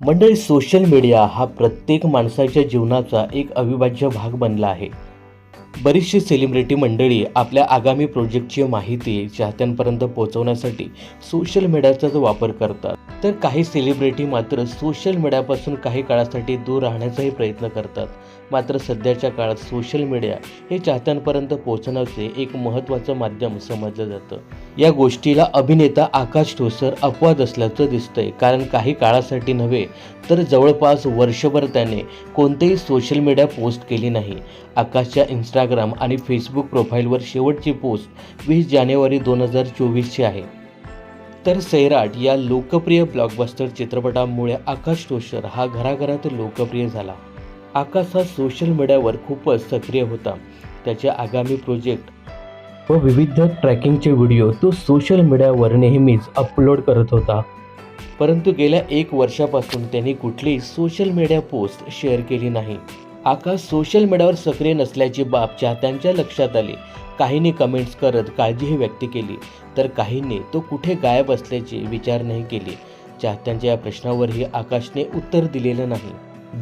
मंडळी social media हा प्रत्येक माणसाच्या जीवनाचा एक अविभाज्य भाग बनला आहे. बरीचशी सेलिब्रिटी मंडळी आपल्या आगामी प्रोजेक्टची माहिती चाहत्यांपर्यंत पोहोचवण्यासाठी सोशल मीडियाचाच वापर करतात. तर काही सेलिब्रिटी मात्र सोशल मीडियापासून काही काळासाठी दूर राहण्याचाही प्रयत्न करतात. मात्र सध्याच्या काळात सोशल मीडिया हे चाहत्यांपर्यंत पोहोचण्याचे एक महत्त्वाचं माध्यम समजलं जातं. या गोष्टीला अभिनेता आकाश ठोसर अपवाद असल्याचं दिसतंय. कारण काही काळासाठी नव्हे तर जवळपास वर्षभर त्याने कोणतेही सोशल मीडिया पोस्ट केली नाही. आकाशच्या इंस्टाग्राम आणि फेसबुक प्रोफाईलवर शेवटची पोस्ट वीस जानेवारी दोन हजार चोवीसची आहे. तर सैराट या लोकप्रिय ब्लॉकबस्टर चित्रपटामुळे आकाश टोशर हा घराघरात लोकप्रिय झाला. आकाश हा सोशल मीडियावर खूपच सक्रिय होता. त्याचे आगामी प्रोजेक्ट व विविध ट्रॅकिंगचे व्हिडिओ तो सोशल मीडियावर नेहमीच अपलोड करत होता. परंतु गेल्या एक वर्षापासून त्यांनी कुठलीही सोशल मीडिया पोस्ट शेअर केली नाही. आकाश सोशल मीडियावर सक्रिय नसल्याची बाब चाहत्यांच्या लक्षात आली. काहींनी कमेंट्स करत काळजीही व्यक्त केली तर काहींनी तो कुठे गायब असल्याची विचारणाही केली. चाहत्यांच्या या प्रश्नावरही आकाशने उत्तर दिलेलं नाही.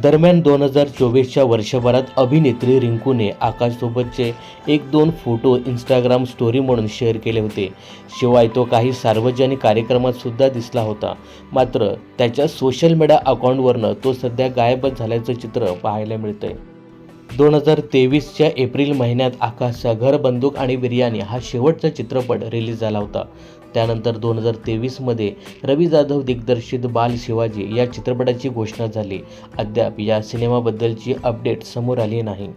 दरम्यान दोन हजार चोवीसच्या वर्षभरात अभिनेत्री रिंकूने आकाशसोबतचे एक दोन फोटो इंस्टाग्राम स्टोरी म्हणून शेअर केले होते. शिवाय तो काही सार्वजनिक कार्यक्रमात सुद्धा दिसला होता. मात्र त्याच्या सोशल मीडिया अकाउंटवरनं तो सध्या गायबच झाल्याचं चित्र पाहायला मिळतंय. दोन हजार तेवीसच्या एप्रिल महिन्यात आकाशचा घर बंदूक आणि बिर्याणी हा शेवटचा चित्रपट रिलीज झाला होता. त्यानंतर दोन हजार तेवीसमध्ये रवी जाधव दिग्दर्शित बाल शिवाजी या चित्रपटाची घोषणा झाली. अद्याप या सिनेमाबद्दलची अपडेट समोर आली नाही.